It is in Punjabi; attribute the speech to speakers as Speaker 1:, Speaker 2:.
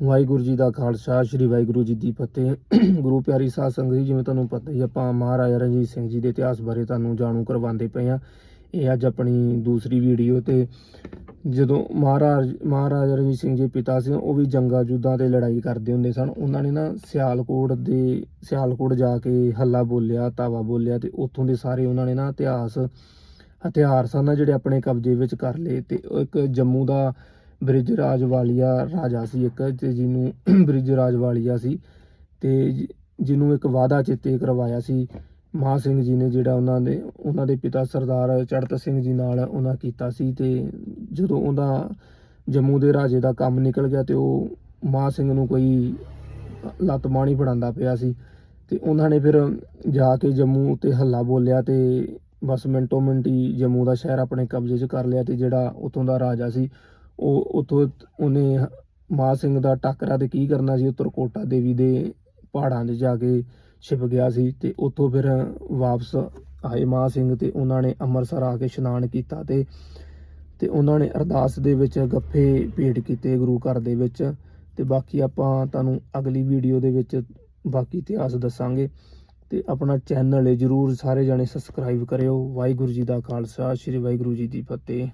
Speaker 1: ਵਾਹਿਗੁਰੂ ਜੀ ਦਾ ਖਾਲਸਾ, ਸ੍ਰੀ ਵਾਹਿਗੁਰੂ ਜੀ ਦੀ ਫਤਿਹ। ਗੁਰੂ ਪਿਆਰੀ ਸਾਧ ਸੰਗਤ ਜੀ, ਜਿਵੇਂ ਤੁਹਾਨੂੰ ਪਤਾ ਹੀ ਆਪਾਂ ਮਹਾਰਾਜਾ ਰਣਜੀਤ ਸਿੰਘ ਜੀ ਦੇ ਇਤਿਹਾਸ ਬਾਰੇ ਤੁਹਾਨੂੰ ਜਾਣੂ ਕਰਵਾਉਂਦੇ ਪਏ ਆ ਇਹ ਅੱਜ ਆਪਣੀ ਦੂਸਰੀ ਵੀਡੀਓ ਤੇ ਜਦੋਂ ਮਹਾਰਾਜ, ਮਹਾਰਾਜਾ ਰਣਜੀਤ ਸਿੰਘ ਜੀ ਪਿਤਾ ਸੀ, ਉਹ ਵੀ ਜੰਗਾਂ ਜੁੱਦਾਂ ਤੇ ਲੜਾਈ ਕਰਦੇ ਹੁੰਦੇ ਸਨ। ਉਹਨਾਂ ਨੇ ਨਾ ਸਿਆਲਕੋਟ ਦੇ, ਸਿਆਲਕੋਟ ਜਾ ਕੇ ਹੱਲਾ ਬੋਲਿਆ, ਤਾਵਾ ਬੋਲਿਆ ਤੇ ਉੱਥੋਂ ਦੇ ਸਾਰੇ ਉਹਨਾਂ ਨੇ ਨਾ ਇਤਿਹਾਸ ਹਥਿਆਰ ਸਨ ਨਾ ਜਿਹੜੇ ਆਪਣੇ ਕਬਜ਼ੇ ਵਿੱਚ ਕਰ ਲਏ ਤੇ ਇੱਕ ਜੰਮੂ ਦਾ ਬ੍ਰਿਜ ਰਾਜ ਵਾਲੀਆ ਰਾਜਾ ਸੀ ਇੱਕ ਤੇ ਜਿਹਨੂੰ ਬ੍ਰਿਜ ਰਾਜ ਵਾਲੀਆ ਸੀ ਤੇ ਜਿਹਨੂੰ ਇੱਕ ਵਾਅਦਾ ਚੇਤੇ ਕਰਵਾਇਆ ਸੀ। ਮਹਾ ਸਿੰਘ ਜੀ ਨੇ ਜਿਹੜਾ ਉਹਨਾਂ ਦੇ ਉਹਨਾਂ ਦੇ ਪਿਤਾ ਸਰਦਾਰ ਚੜਤ ਸਿੰਘ ਜੀ ਨਾਲ ਉਹਨਾਂ ਕੀਤਾ ਸੀ ਤੇ ਜਦੋਂ ਉਹਦਾ ਜੰਮੂ ਦੇ ਰਾਜੇ ਦਾ ਕੰਮ ਨਿਕਲ ਗਿਆ ਤੇ ਉਹ ਮਹਾ ਸਿੰਘ ਨੂੰ ਕੋਈ ਲੱਤ ਬਾਣੀ ਫੜਾਉਂਦਾ ਪਿਆ ਸੀ ਤੇ ਉਹਨਾਂ ਨੇ ਫਿਰ ਜਾ ਕੇ ਜੰਮੂ ਤੇ ਹੱਲਾ ਬੋਲਿਆ ਤੇ ਬਸ ਮਿੰਟੋ ਮਿੰਟੀ ਜੰਮੂ ਦਾ ਸ਼ਹਿਰ ਆਪਣੇ ਕਬਜ਼ੇ 'ਚ ਕਰ ਲਿਆ ਤੇ ਜਿਹੜਾ ਉਤੋਂ ਦਾ ਰਾਜਾ ਸੀ ਉਹ ਉਤੋਂ ਉਹਨੇ ਮਹਾ ਸਿੰਘ ਦਾ ਟਾਕਰਾ ਤੇ ਕੀ ਕਰਨਾ ਸੀ? ਉਤਰਕੋਟਾ ਦੇਵੀ ਦੇ ਪਹਾੜਾਂ 'ਚ ਜਾ ਕੇ ਛਿਪ ਗਿਆ ਸੀ ਤੇ ਉੱਥੋਂ ਫਿਰ ਵਾਪਸ ਆਏ ਮਹਾ ਸਿੰਘ ਤੇ ਉਹਨਾਂ ਨੇ ਅੰਮ੍ਰਿਤਸਰ ਆ ਕੇ ਇਸ਼ਨਾਨ ਕੀਤਾ ਤੇ ਤੇ ਉਹਨਾਂ ਨੇ ਅਰਦਾਸ ਦੇ ਵਿੱਚ ਗੱਫੇ ਭੇਟ ਕੀਤੇ ਗੁਰੂ ਘਰ ਦੇ ਵਿੱਚ। ਤੇ ਬਾਕੀ ਆਪਾਂ ਤੁਹਾਨੂੰ ਅਗਲੀ ਵੀਡੀਓ ਦੇ ਵਿੱਚ ਬਾਕੀ ਇਤਿਹਾਸ ਦੱਸਾਂਗੇ। ਤੇ ਆਪਣਾ ਚੈਨਲ ਹੈ, ਜਰੂਰ ਸਾਰੇ ਜਾਣੇ ਸਬਸਕ੍ਰਾਈਬ ਕਰਿਓ। ਵਾਹਿਗੁਰੂ ਜੀ ਦਾ ਖਾਲਸਾ, ਸ੍ਰੀ ਵਾਹਿਗੁਰੂ ਜੀ ਦੀ ਫਤਿਹ।